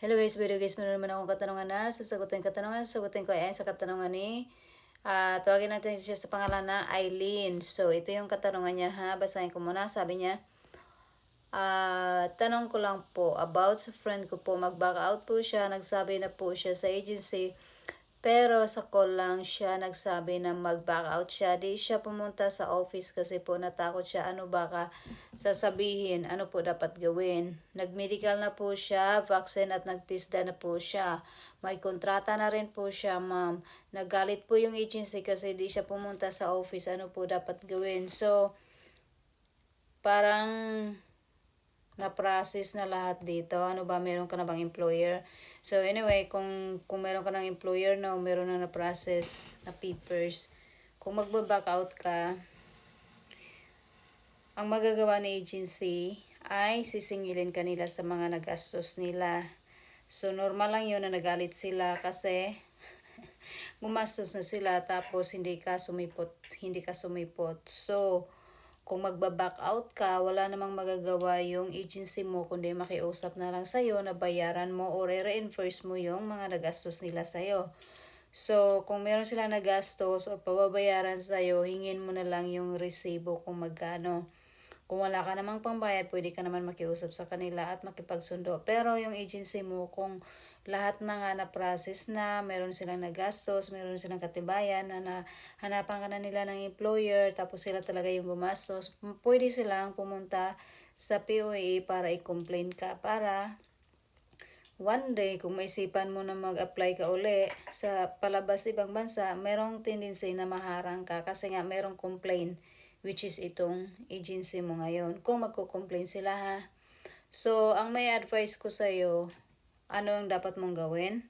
Hello guys, video guys, meron naman akong katanungan na sasagutin katanungan. Sasagutin ko ay sa katanungan ni ah tawagin natin siya sa pangalan na Eileen. So, ito yung katanungan niya ha. Basahin ko muna. Sabi niya, ah tanong ko lang po about sa friend ko po. Mag-back out po siya. Nagsabi na po siya sa agency. Pero sa call lang siya nagsabi na mag-back out siya. Di siya pumunta sa office kasi po natakot siya. Ano baka sasabihin, ano po dapat gawin. Nag-medical na po siya, vaccine at nagtisda na po siya. May kontrata na rin po siya, ma'am. Nagalit po yung agency kasi di siya pumunta sa office. Ano po dapat gawin. So, parang na-process na lahat dito. Ano ba, meron ka na bang employer? So, anyway, kung, kung meron ka ng employer na meron na na-process na papers, kung magbaback out ka, ang magagawa ni agency ay sisingilin kanila sa mga nagastos nila. So, normal lang yun na nagalit sila kasi gumastos na sila tapos hindi ka sumipot, hindi ka sumipot. So, kung magbaback out ka, wala namang magagawa yung agency mo kundi makiusap na lang sa'yo na bayaran mo o re-reinforce mo yung mga nagastos nila sa'yo. So, kung meron sila nagastos o pababayaran sa'yo, hingin mo na lang yung resibo kung magkano. Kung wala ka namang pambayad, pwede ka naman makiusap sa kanila at makipagsundo. Pero yung agency mo, kung lahat na nga na process na, meron silang nagastos, meron silang katibayan na nahanapan ka na nila ng employer, tapos sila talaga yung gumastos, pwede silang pumunta sa POA para i-complain ka para one day, kung maisipan mo na mag-apply ka uli sa palabas ibang bansa, merong tendency na maharang ka kasi nga merong complaint which is itong agency mo ngayon. Kung magko-complain sila ha. So, ang may advice ko sa'yo, ano ang dapat mong gawin?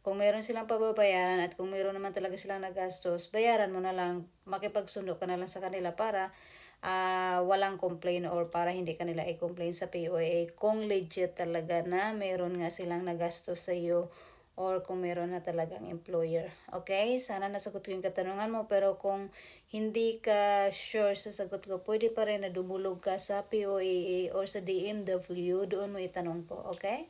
Kung meron silang pababayaran at kung meron naman talaga silang nagastos, bayaran mo na lang, makipagsundo ka na lang sa kanila para uh, walang complain or para hindi kanila i-complain sa POA kung legit talaga na meron nga silang nagastos sa iyo or kung meron na talagang employer. Okay? Sana nasagot ko yung katanungan mo pero kung hindi ka sure sa sagot ko, pwede pa rin na dumulog ka sa POAA or sa DMW, doon mo itanong po. Okay?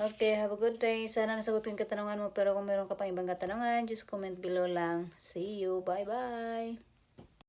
Okay, have a good day. Sana nasagot ko yung katanungan mo pero kung meron ka pang ibang katanungan, just comment below lang. See you. Bye-bye.